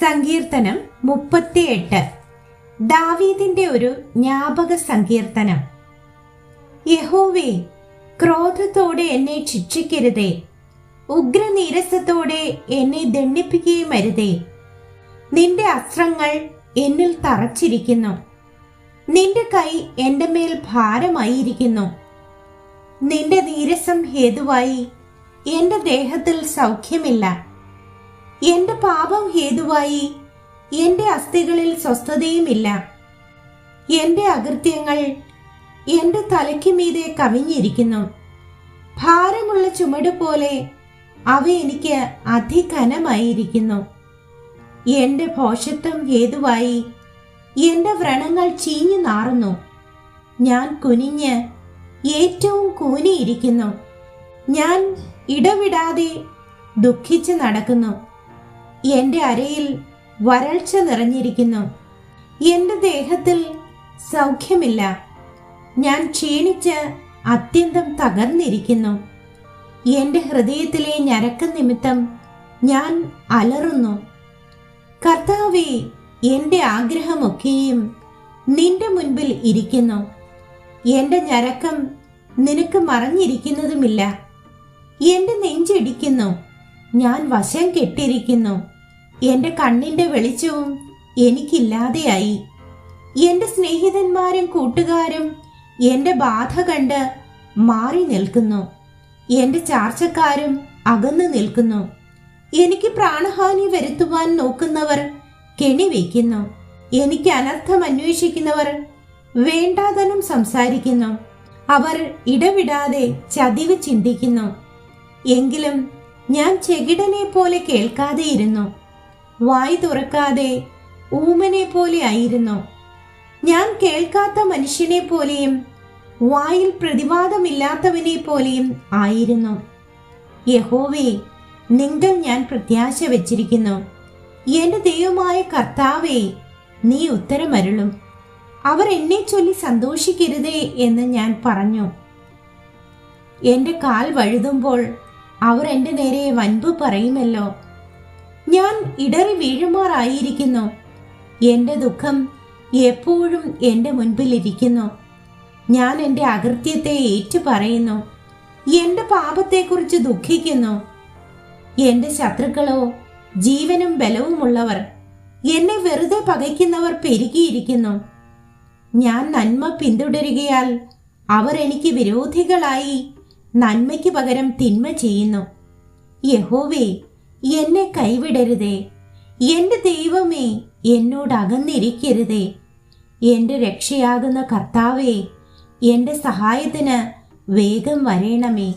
സങ്കീർത്തനം മുപ്പത്തിയെട്ട്. ദാവീദിന്റെ ഒരു ജ്ഞാപക സങ്കീർത്തനം. യഹോവേ ക്രോധത്തോടെ എന്നെ ശിക്ഷിക്കരുതേ. ഉഗ്രനീരസത്തോടെ എന്നെ ദണ്ഡിപ്പിക്കുകയും അരുതേ. നിന്റെ അസ്ത്രങ്ങൾ എന്നിൽ തറച്ചിരിക്കുന്നു. നിന്റെ കൈ എന്റെ മേൽ ഭാരമായിരിക്കുന്നു. നിന്റെ നീരസം ഹേതുവായി. എന്റെ ദേഹത്തിൽ സൗഖ്യമില്ല. എന്റെ പാപം ഹേതുവായി. എന്റെ അസ്ഥികളിൽ സ്വസ്ഥതയുമില്ല. എന്റെ അകൃത്യങ്ങൾ എന്റെ തലയ്ക്ക് മീതെ കവിഞ്ഞിരിക്കുന്നു. ഭാരമുള്ള ചുമട് പോലെ അവ എനിക്ക് അതികനമായിരിക്കുന്നു എന്റെ ഭോഷത്വം ഹേതുവായി. എന്റെ വ്രണങ്ങൾ ചീഞ്ഞു നാറുന്നു. ഞാൻ കുനിഞ്ഞ് ഏറ്റവും കൂനിയിരിക്കുന്നു. ഞാൻ ഇടവിടാതെ ദുഃഖിച്ച് നടക്കുന്നു. എന്റെ അരയിൽ വരൾച്ച നിറഞ്ഞിരിക്കുന്നു. എന്റെ ദേഹത്തിൽ സൗഖ്യമില്ല. ഞാൻ ക്ഷീണിച്ച് അത്യന്തം തകർന്നിരിക്കുന്നു. എന്റെ ഹൃദയത്തിലെ ഞരക്ക നിമിത്തം ഞാൻ അലറുന്നു. കർത്താവെ എന്റെ ആഗ്രഹമൊക്കെയും നിന്റെ മുൻപിൽ ഇരിക്കുന്നു. എന്റെ ഞരക്കം നിനക്ക് മറഞ്ഞിരിക്കുന്നതുമില്ല. എന്റെ നെഞ്ചിടിക്കുന്നു. ഞാൻ വശം കെട്ടിരിക്കുന്നു. എന്റെ കണ്ണിന്റെ വെളിച്ചവും എനിക്കില്ലാതെയായി. എന്റെ സ്നേഹിതന്മാരും കൂട്ടുകാരും എന്റെ ബാധ കണ്ട് മാറി നിൽക്കുന്നു. എന്റെ ചാർച്ചക്കാരും അകന്നു നിൽക്കുന്നു. എനിക്ക് പ്രാണഹാനി വരുത്തുവാൻ നോക്കുന്നവർ കെണിവയ്ക്കുന്നു എനിക്ക് അനർത്ഥം അന്വേഷിക്കുന്നവർ വേണ്ടാതനം സംസാരിക്കുന്നു. അവർ ഇടവിടാതെ ചതിവ് ചിന്തിക്കുന്നു. എങ്കിലും ഞാൻ ചെകിടനെ പോലെ കേൾക്കാതെയിരുന്നു. വായി തുറക്കാതെ ഊമനെ പോലെ ആയിരുന്നു. ഞാൻ കേൾക്കാത്ത മനുഷ്യനെ പോലെയും വായിൽ പ്രതിവാദമില്ലാത്തവനെ പോലെയും ആയിരുന്നു. യഹോവേ നിങ്ങൾ ഞാൻ പ്രത്യാശ വച്ചിരിക്കുന്നു. എന്റെ ദൈവമായ കർത്താവേ നീ ഉത്തരമരുളും. അവർ എന്നെ ചൊല്ലി സന്തോഷിക്കരുതേ എന്ന് ഞാൻ പറഞ്ഞു. എന്റെ കാൽ വഴുതുമ്പോൾ അവർ എന്റെ നേരെ വൻപ് പറയുമല്ലോ. ഞാൻ ഇടറി വീഴുമാറായിരിക്കുന്നു. എന്റെ ദുഃഖം എപ്പോഴും എന്റെ മുൻപിലിരിക്കുന്നു. ഞാൻ എന്റെ അകൃത്യത്തെ ഏറ്റു പറയുന്നു. എന്റെ പാപത്തെക്കുറിച്ച് ദുഃഖിക്കുന്നു. എന്റെ ശത്രുക്കളോ ജീവനും ബലവുമുള്ളവർ എന്നെ വെറുതെ പകയ്ക്കുന്നവർ പെരുകിയിരിക്കുന്നു. ഞാൻ നന്മ പിന്തുടരുകയാൽ അവർ എനിക്ക് വിരോധികളായി നന്മയ്ക്ക് പകരം തിന്മ ചെയ്യുന്നു. യഹോവേ എന്നെ കൈവിടരുതേ. എന്റെ ദൈവമേ എന്നോട് അകന്നിരിക്കരുതേ. എന്റെ രക്ഷയാകുന്ന കർത്താവേ എന്റെ സഹായത്തിന് വേഗം വരേണമേ.